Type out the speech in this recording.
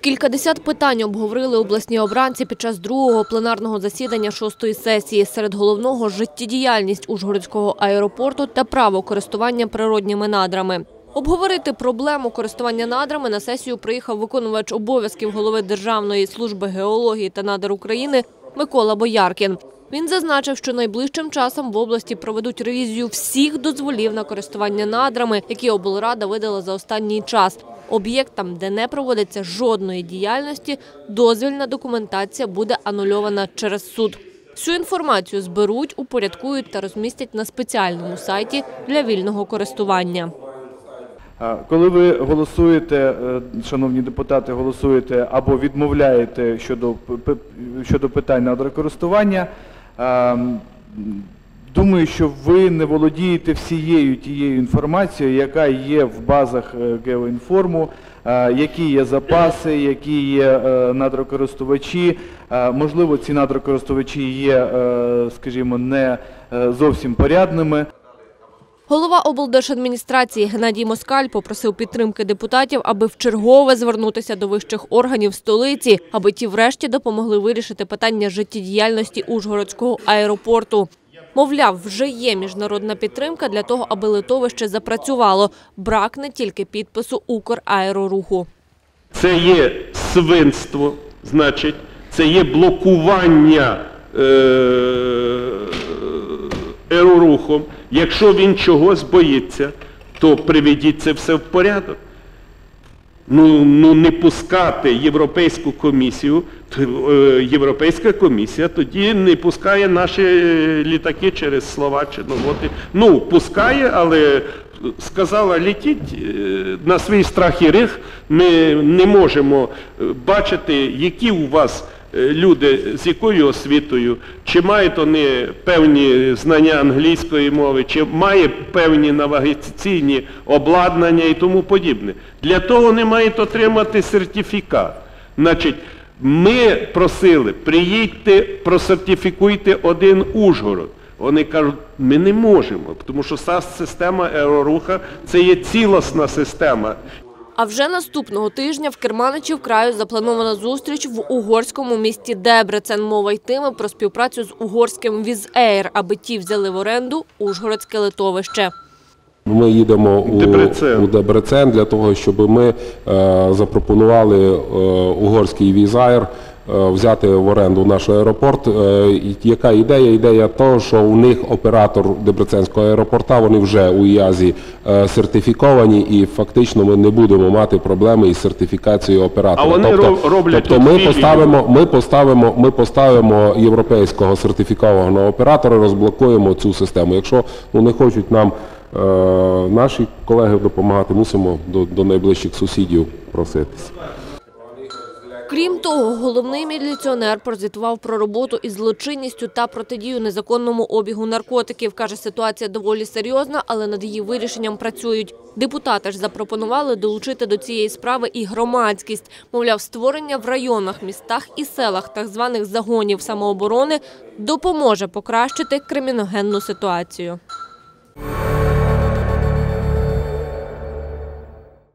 Кількадесят питань обговорили обласні обранці під час другого пленарного засідання шостої сесії. Серед головного – життєдіяльність Ужгородського аеропорту та право користування природніми надрами. Обговорити проблему користування надрами на сесію приїхав виконувач обов'язків голови Державної служби геології та надр України Микола Бояркін. Він зазначив, що найближчим часом в області проведуть ревізію всіх дозволів на користування надрами, які облрада видала за останній час. Об'єктам, де не проводиться жодної діяльності, дозвільна документація буде анульована через суд. Всю інформацію зберуть, упорядкують та розмістять на спеціальному сайті для вільного користування. Коли ви голосуєте, е, шановні депутати, голосуєте або відмовляєте щодо, щодо питань надрокористування, а, м, думаю, що ви не володієте всією тією інформацією, яка є в базах е, Геоінформу, які є запаси, які є е, надрокористувачі. Можливо, ці надрокористувачі є, е, скажімо, не е, зовсім порядними. Голова облдержадміністрації Геннадій Москаль попросив підтримки депутатів, аби вчергове звернутися до вищих органів столиці, аби ті врешті допомогли вирішити питання життєдіяльності Ужгородського аеропорту. Мовляв, вже є міжнародна підтримка для того, аби литовище запрацювало. Бракне тільки підпису Украероруху. Це є свинство, значить, це є блокування е, ерорухом. Якщо він чогось боїться, то приведіть це все в порядок. Ну, ну не пускати Європейську комісію, е, Європейська комісія тоді не пускає наші літаки через Словаччину. От, і- ну, пускає, але сказала, літіть е, на свій страх і рих. Ми не можемо е, бачити, які у вас люди з якою освітою, чи мають вони певні знання англійської мови, чи має певні навігаційні обладнання і тому подібне. Для того вони мають отримати сертифікат. Значить, ми просили, приїдьте, просертифікуйте один Ужгород. Вони кажуть, ми не можемо, тому що САС система аероруха це є цілісна система. А вже наступного тижня в Керманичів краю запланована зустріч в угорському місті Дебрецен. Мова йтиме про співпрацю з угорським візейр, аби ті взяли в оренду Ужгородське литовище. Ми їдемо у Дебрецен. у Дебрецен для того, щоб ми е, запропонували е, угорський візайр взяти в оренду наш аеропорт. Е, яка ідея? Ідея того, що у них оператор Дебреценського аеропорта, вони вже у ІАЗі е, сертифіковані, і фактично ми не будемо мати проблеми із сертифікацією оператора. А вони роб- роблять тобто ми поставимо, ми поставимо, ми поставимо європейського сертифікованого оператора, розблокуємо цю систему. Якщо ну, не хочуть нам е, наші колеги допомагати, мусимо до, до найближчих сусідів проситися. Крім того, головний міліціонер прозвітував про роботу із злочинністю та протидію незаконному обігу наркотиків. Каже, ситуація доволі серйозна, але над її вирішенням працюють. Депутати ж запропонували долучити до цієї справи і громадськість. Мовляв, створення в районах, містах і селах так званих загонів самооборони допоможе покращити криміногенну ситуацію.